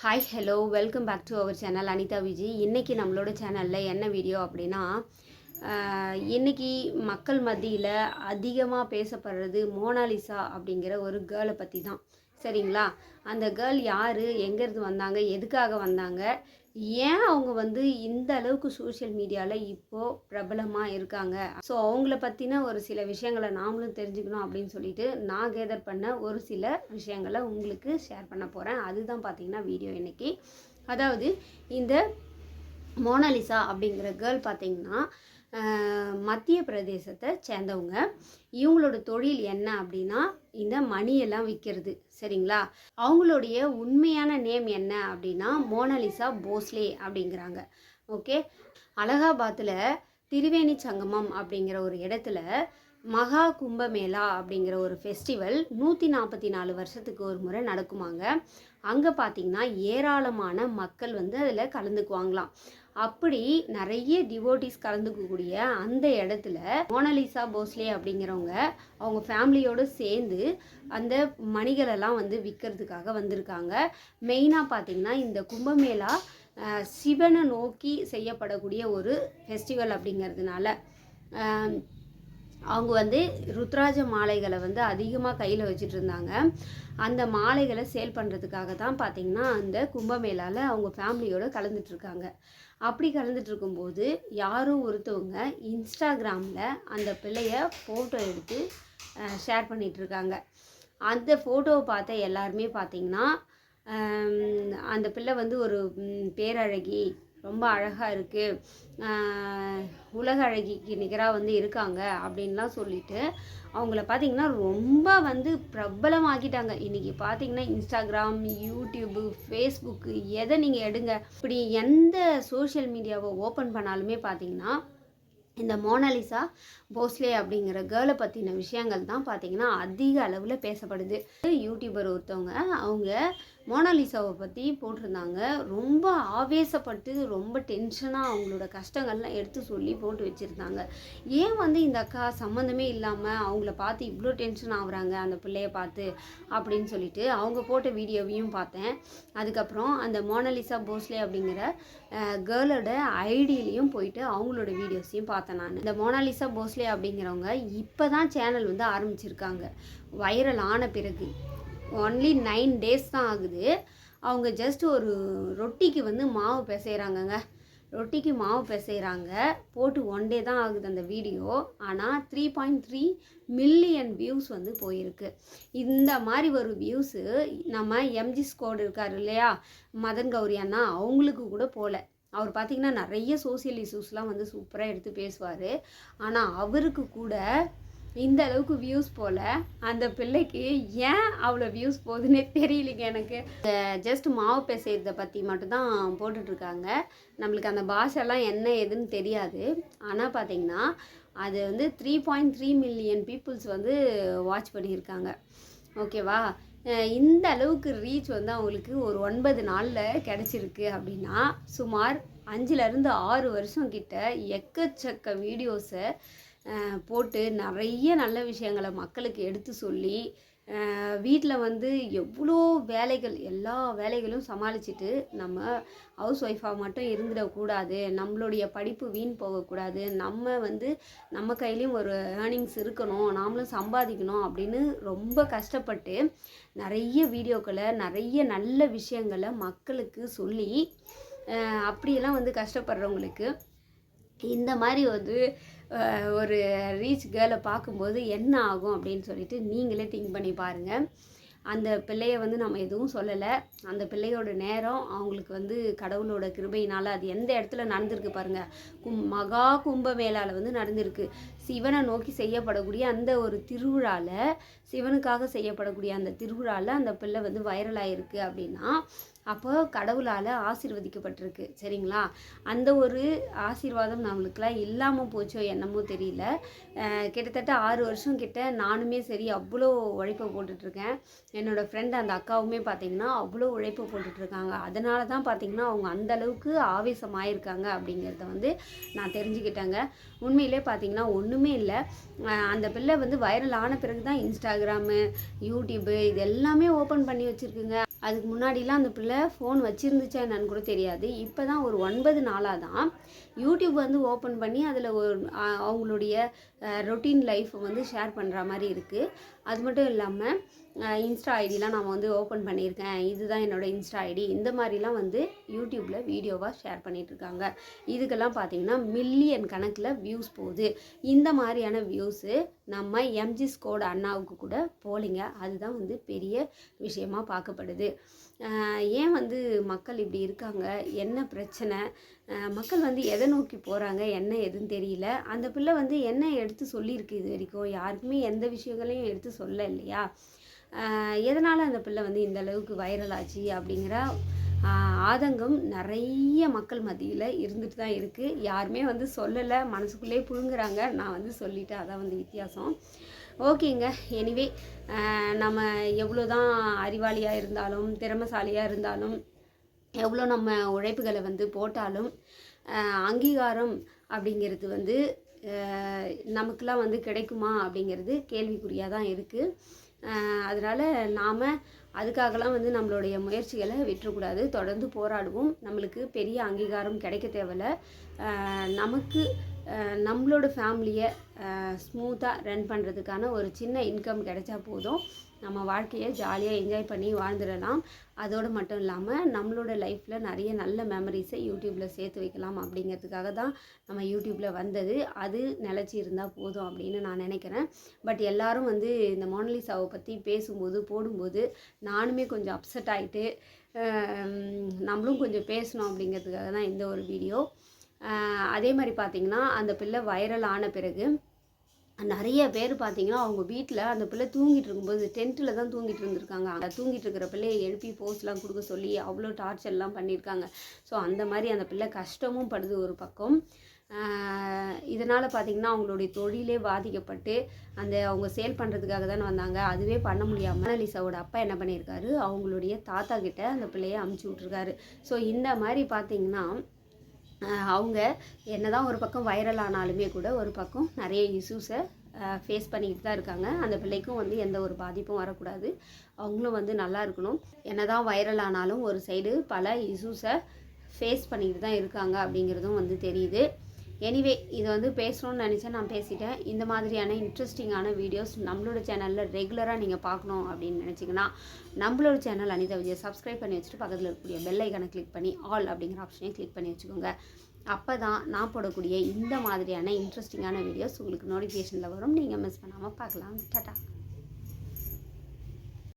Hi hello welcome back to our channel Anitha Viji இன்றைக்கி நம்மளோட சேனலில் என்ன வீடியோ அப்படின்னா இன்றைக்கி மக்கள் மத்தியில் அதிகமாக பேசப்படுறது மோனாலிசா அப்படிங்கிற ஒரு கேர்ளை பற்றி தான் சரிங்களா? அந்த கேர்ள் யார்? எங்கேருந்து வந்தாங்க? எதுக்காக வந்தாங்க? ஏன் அவங்க வந்து இந்த அளவுக்கு சோஷியல் மீடியாவில் இப்போது பிரபலமாக இருக்காங்க? ஸோ அவங்கள பற்றின ஒரு சில விஷயங்களை நாமளும் தெரிஞ்சுக்கணும் அப்படின்னு சொல்லிட்டு நான் கேதர் பண்ண ஒரு சில விஷயங்களை உங்களுக்கு ஷேர் பண்ண போகிறேன் அதுதான் பார்த்திங்கன்னா வீடியோ இன்றைக்கி அதாவது இந்த மோனாலிசா அப்படிங்கிற கேர்ள் பார்த்திங்கன்னா மத்திய பிரதேசத்தை சேர்ந்தவங்க. இவங்களோட தொழில் என்ன அப்படின்னா இந்த மணியெல்லாம் விற்கிறது சரிங்களா? அவங்களுடைய உண்மையான நேம் என்ன அப்படின்னா மோனலிசா போஸ்லே அப்படிங்கிறாங்க. ஓகே? அலகாபாத்தில் திரிவேணி சங்கமம் அப்படிங்கிற ஒரு இடத்துல மகா கும்பமேளா அப்படிங்கிற ஒரு ஃபெஸ்டிவல் நூற்றி நாற்பத்தி நாலு வருஷத்துக்கு ஒரு முறை நடக்குமாங்க. அங்கே பார்த்தீங்கன்னா ஏராளமான மக்கள் வந்து அதில் கலந்துக்குவாங்களாம். அப்படி நிறைய டிவோட்டிஸ் கலந்துக்கக்கூடிய அந்த இடத்துல மோனலிசா போஸ்லே அப்படிங்கிறவங்க அவங்க ஃபேமிலியோடு சேர்ந்து அந்த மணிகளெல்லாம் வந்து விற்கிறதுக்காக வந்திருக்காங்க. மெயினாக பார்த்திங்கன்னா இந்த கும்பமேளா சிவனை நோக்கி செய்யப்படக்கூடிய ஒரு ஃபெஸ்டிவல் அப்படிங்கிறதுனால அவங்க வந்து ருத்ராஜ மாலைகளை வந்து அதிகமாக கையில் வச்சுட்டு இருந்தாங்க அந்த மாலைகளை சேல் பண்ணுறதுக்காக தான் பார்த்தீங்கன்னா அந்த கும்பமேளாவில் அவங்க ஃபேமிலியோடு கலந்துட்டுருக்காங்க. அப்படி கலந்துட்டு இருக்கும்போது யாரோ ஒருத்தவங்க இன்ஸ்டாகிராமில் அந்த பிள்ளைய ஃபோட்டோ எடுத்து ஷேர் பண்ணிகிட்ருக்காங்க அந்த ஃபோட்டோவை பார்த்த எல்லாருமே பார்த்தீங்கன்னா அந்த பிள்ளை வந்து ஒரு பேரழகி ரொம்ப அழகாக இருக்குது உலக அழகிக்கு நிகராக வந்து இருக்காங்க அப்படின்லாம் சொல்லிட்டு அவங்கள பார்த்திங்கன்னா ரொம்ப வந்து பிரபலமாக்கிட்டாங்க. இன்றைக்கி பார்த்தீங்கன்னா இன்ஸ்டாகிராம் யூடியூப்பு ஃபேஸ்புக்கு எதை நீங்கள் எடுங்க. இப்படி எந்த சோஷியல் மீடியாவை ஓப்பன் பண்ணாலுமே பார்த்தீங்கன்னா இந்த மோனாலிசா போஸ்லே அப்படிங்கிற கேர்ளை பற்றின விஷயங்கள் தான் பார்த்திங்கன்னா அதிக அளவில் பேசப்படுது. யூடியூபர் ஒருத்தவங்க அவங்க மோனாலிசாவை பற்றி போட்டிருந்தாங்க. ரொம்ப ஆவேசப்பட்டு ரொம்ப டென்ஷனாக அவங்களோட கஷ்டங்கள்லாம் எடுத்து சொல்லி போட்டு வச்சுருந்தாங்க. ஏன் வந்து இந்த அக்கா சம்மந்தமே இல்லாமல் அவங்கள பார்த்து இவ்வளோ டென்ஷன் ஆகுறாங்க அந்த பிள்ளைய பார்த்து அப்படின்னு சொல்லிட்டு அவங்க போட்ட வீடியோவையும் பார்த்தேன். அதுக்கப்புறம் அந்த மோனாலிசா போஸ்லே அப்படிங்கிற கேர்ளோட ஐடியிலையும் போயிட்டு அவங்களோட வீடியோஸையும் பார்த்தேன் நான். இந்த மோனாலிசா போஸ்லே அப்படிங்கிறவங்க இப்போ தான் சேனல் வந்து ஆரம்பிச்சிருக்காங்க. வைரல் ஆன பிறகு. ஒன்லி நைன் டேஸ் தான் ஆகுது. அவங்க ஜஸ்ட் ஒரு ரொட்டிக்கு வந்து மாவு பிசைகிறாங்கங்க ரொட்டிக்கு மாவு பிசைகிறாங்க போட்டு ஒன் டே தான் ஆகுது அந்த வீடியோ ஆனால் three point three million views வந்து போயிருக்கு. இந்த மாதிரி ஒரு வியூஸு நம்ம எம்ஜி ஸ்கோடு இருக்கார் இல்லையா? மதன் கௌரி அண்ணா அவங்களுக்கு கூட போகல அவர் பார்த்திங்கன்னா நிறைய சோசியல் இஷ்யூஸ்லாம் வந்து சூப்பராக எடுத்து பேசுவார். ஆனால் அவருக்கு கூட இந்த அளவுக்கு வியூஸ் போல அந்த பிள்ளைக்கு ஏன் அவ்வளோ வியூஸ் போகுதுன்னே தெரியலைங்க எனக்கு. ஜஸ்ட் மாவு பேசுறதை பற்றி மட்டும்தான் போட்டுட்ருக்காங்க. நம்மளுக்கு அந்த பாஷெல்லாம் என்ன ஏதுன்னு தெரியாது. ஆனால் பார்த்தீங்கன்னா அது வந்து three point three million peoples வந்து வாட்ச் பண்ணியிருக்காங்க. ஓகேவா? இந்த அளவுக்கு ரீச் வந்து அவங்களுக்கு ஒரு ஒன்பது நாளில் கிடச்சிருக்கு அப்படின்னா சுமார் அஞ்சுலேருந்து ஆறு வருஷம் கிட்ட எக்கச்சக்க வீடியோஸை போட்டு நிறைய நல்ல விஷயங்களை மக்களுக்கு எடுத்து சொல்லி வீட்டில் வந்து எவ்வளோ வேலைகள் எல்லா வேலைகளும் சமாளிச்சுட்டு நம்ம ஹவுஸ் ஒய்ஃபாக மட்டும் இருந்துடக்கூடாது நம்மளுடைய படிப்பு வீண் போகக்கூடாது நம்ம வந்து நம்ம கையிலையும் ஒரு ஏர்னிங்ஸ் இருக்கணும் நாமளும் சம்பாதிக்கணும் அப்படின்னு ரொம்ப கஷ்டப்பட்டு நிறைய வீடியோக்களை நிறைய நல்ல விஷயங்களை மக்களுக்கு சொல்லி அப்படியெல்லாம் வந்து கஷ்டப்படுறவங்களுக்கு இந்த மாதிரி வந்து ஒரு ரீச் கேர்ளை பார்க்கும்போது என்ன ஆகும் அப்படின்னு சொல்லிட்டு நீங்களே திங்க் பண்ணி பாருங்கள் அந்த பிள்ளைய வந்து நம்ம எதுவும் சொல்லலை. அந்த பிள்ளையோட நேரம் அவங்களுக்கு வந்து கடவுளோட கிருபையினால் அது எந்த இடத்துல நடந்திருக்கு பாருங்கள் கும் மகா கும்பமேளாவில் வந்து நடந்திருக்கு. சிவனை நோக்கி செய்யப்படக்கூடிய அந்த ஒரு திருவிழாவில் சிவனுக்காக செய்யப்படக்கூடிய அந்த திருவிழாவில் அந்த பிள்ளை வந்து வைரலாகிருக்கு அப்படின்னா அப்போ கடவுளால் ஆசீர்வதிக்கப்பட்டிருக்கு. சரிங்களா? அந்த ஒரு ஆசீர்வாதம் நம்மளுக்கெல்லாம் இல்லாமல் போச்சோ என்னமோ தெரியல. கிட்டத்தட்ட ஆறு வருஷம் கிட்ட நானுமே சரி அவ்வளோ உழைப்பை போட்டுட்ருக்கேன். என்னோடய ஃப்ரெண்ட் அந்த அக்காவுமே பார்த்தீங்கன்னா அவ்வளோ உழைப்பை போட்டுட்ருக்காங்க. அதனால தான் பார்த்தீங்கன்னா அவங்க அந்த அளவுக்கு ஆவேசமாயிருக்காங்க அப்படிங்கிறத வந்து நான் தெரிஞ்சுக்கிட்டேங்க. உண்மையிலே பார்த்தீங்கன்னா ஒன்று எதுவுமே இல்லை. அந்த பிள்ளை வந்து வைரல் ஆன பிறகு தான் இன்ஸ்டாகிராமு யூடியூப்பு இது எல்லாமே ஓப்பன் பண்ணி வச்சுருக்குங்க. அதுக்கு முன்னாடிலாம் அந்த பிள்ளை ஃபோன் வச்சுருந்துச்சா என்னன்னு கூட தெரியாது. இப்போ தான் ஒரு ஒன்பது நாளாக தான் யூடியூப் வந்து ஓப்பன் பண்ணி அதில் ஒரு அவங்களுடைய ரொட்டீன் லைஃப்பை வந்து ஷேர் பண்ணுற மாதிரி இருக்குது அது மட்டும் இல்லாமல் இன்ஸ்டா ஐடிலாம் நான் வந்து ஓப்பன் பண்ணியிருக்கேன். இதுதான் என்னோடய இன்ஸ்டா ஐடி இந்த மாதிரிலாம் வந்து யூடியூப்பில் வீடியோவாக ஷேர் பண்ணிகிட்ருக்காங்க இதுக்கெல்லாம் பார்த்தீங்கன்னா மில்லியன் கணக்கில் வியூஸ் போகுது. இந்த மாதிரியான வியூஸு நம்ம எம்ஜி ஸ்கோட் அண்ணாவுக்கு கூட போலிங்க. அதுதான் வந்து பெரிய விஷயமா பார்க்கப்படுது. ஏன் வந்து மக்கள் இப்படி இருக்காங்க? என்ன பிரச்சனை? மக்கள் வந்து எதை நோக்கி போகிறாங்க என்ன எதுன்னு தெரியல. அந்த பிள்ளை வந்து என்ன எடுத்து சொல்லியிருக்கு இது வரைக்கும்? யாருக்குமே எந்த விஷயங்களையும் எடுத்து சொல்ல இல்லையா எதனால் அந்த பிள்ளை வந்து இந்த அளவுக்கு வைரல் ஆச்சு அப்படிங்கிற ஆதங்கம் நிறைய மக்கள் மத்தியில் இருந்துட்டு தான் இருக்குது யாருமே வந்து சொல்லலை மனசுக்குள்ளேயே புழுங்குறாங்க. நான் வந்து சொல்லிட்டேன். அதான் வந்து வித்தியாசம். ஓகேங்க. எனிவே நம்ம எவ்வளோ தான் அறிவாளியாக இருந்தாலும் திறமசாலியாக இருந்தாலும் எவ்வளோ நம்ம உழைப்புகளை வந்து போட்டாலும் அங்கீகாரம் அப்படிங்கிறது வந்து நமக்கெலாம் வந்து கிடைக்குமா அப்படிங்கிறது கேள்விக்குறியாக தான் இருக்குது அதனால் நாம் அதுக்காகலாம் வந்து நம்மளுடைய முயற்சிகளை விட்டுறக்கூடாது. தொடர்ந்து போராடுவோம். நம்மளுக்கு பெரிய அங்கீகாரம் கிடைக்க தேவையில்ல. நமக்கு நம்மளோட ஃபேமிலியை ஸ்மூத்தாக ரன் பண்ணுறதுக்கான ஒரு சின்ன இன்கம் கிடைச்சா போதும். நம்ம வாழ்க்கையை ஜாலியாக என்ஜாய் பண்ணி வாழ்ந்துடலாம். அதோடு மட்டும் இல்லாமல் நம்மளோட லைஃப்பில் நிறைய நல்ல மெமரிஸை யூடியூப்பில் சேர்த்து வைக்கலாம் அப்படிங்கிறதுக்காக தான் நம்ம யூடியூப்பில் வந்தது. அது நிலச்சி இருந்தால் போதும் அப்படின்னு நான் நினைக்கிறேன். பட் எல்லாரும் வந்து இந்த மோனலிசாவை பற்றி பேசும்போது போடும்போது நானுமே கொஞ்சம் அப்செட் ஆகிட்டு நம்மளும் கொஞ்சம் பேசணும் அப்படிங்கிறதுக்காக தான் இந்த ஒரு வீடியோ அதே மாதிரி பார்த்திங்கன்னா அந்த பிள்ளை வைரல் ஆன பிறகு நிறைய பேர் பார்த்தீங்கன்னா அவங்க வீட்டில் அந்த பிள்ளை தூங்கிட்டு இருக்கும்போது டென்ட்டில் தான் தூங்கிட்டு இருந்திருக்காங்க. அந்த தூங்கிட்டு இருக்கிற பிள்ளையை எழுப்பி போஸ்ட்லாம் கொடுக்க சொல்லி அவ்வளோ டார்ச்சர்லாம் பண்ணியிருக்காங்க. ஸோ அந்த மாதிரி அந்த பிள்ளை கஷ்டமும் படுது ஒரு பக்கம். இதனால் பார்த்திங்கன்னா அவங்களுடைய தொழிலே பாதிக்கப்பட்டு அந்த அவங்க சேல் பண்ணுறதுக்காக தானே வந்தாங்க. அதுவே பண்ண முடியாமல் மனலிசாவோட அப்பா என்ன பண்ணியிருக்காரு? அவங்களுடைய தாத்தா கிட்ட அந்த பிள்ளையை அமுச்சு விட்ருக்காரு ஸோ இந்த மாதிரி பார்த்தீங்கன்னா அவங்க என்ன தான் ஒரு பக்கம் வைரல் ஆனாலுமே கூட ஒரு பக்கம் நிறைய இஷ்யூஸை ஃபேஸ் பண்ணிக்கிட்டு தான் இருக்காங்க. அந்த பிள்ளைக்கும் வந்து எந்த ஒரு பாதிப்பும் வரக்கூடாது. அவங்களும் வந்து நல்லா இருக்கணும். என்ன தான் வைரல் ஆனாலும் ஒரு சைடு பல இஷ்யூஸை ஃபேஸ் பண்ணிக்கிட்டு தான் இருக்காங்க அப்படிங்கிறதும் வந்து தெரியுது. எனிவே இதை வந்து பேசணும்னு நினச்சேன் நான் பேசிட்டேன். இந்த மாதிரியான இன்ட்ரெஸ்டிங்கான வீடியோஸ் நம்மளோட சேனலில் ரெகுலராக நீங்கள் பார்க்கணும் அப்படின்னு நினச்சிங்கன்னா நம்மளோட சேனல் அனிதா விஜய் சப்ஸ்கிரைப் பண்ணி வச்சுட்டு பக்கத்தில் இருக்கக்கூடிய பெல் ஐக்கானை கிளிக் பண்ணி ஆல் அப்படிங்கிற ஆப்ஷனையும் கிளிக் பண்ணி வச்சுக்கோங்க. அப்போ தான் நான் போடக்கூடிய இந்த மாதிரியான இன்ட்ரெஸ்டிங்கான வீடியோஸ் உங்களுக்கு நோட்டிஃபிகேஷனில் வரும். நீங்கள் மிஸ் பண்ணாமல் பார்க்கலாம். டாட்டா.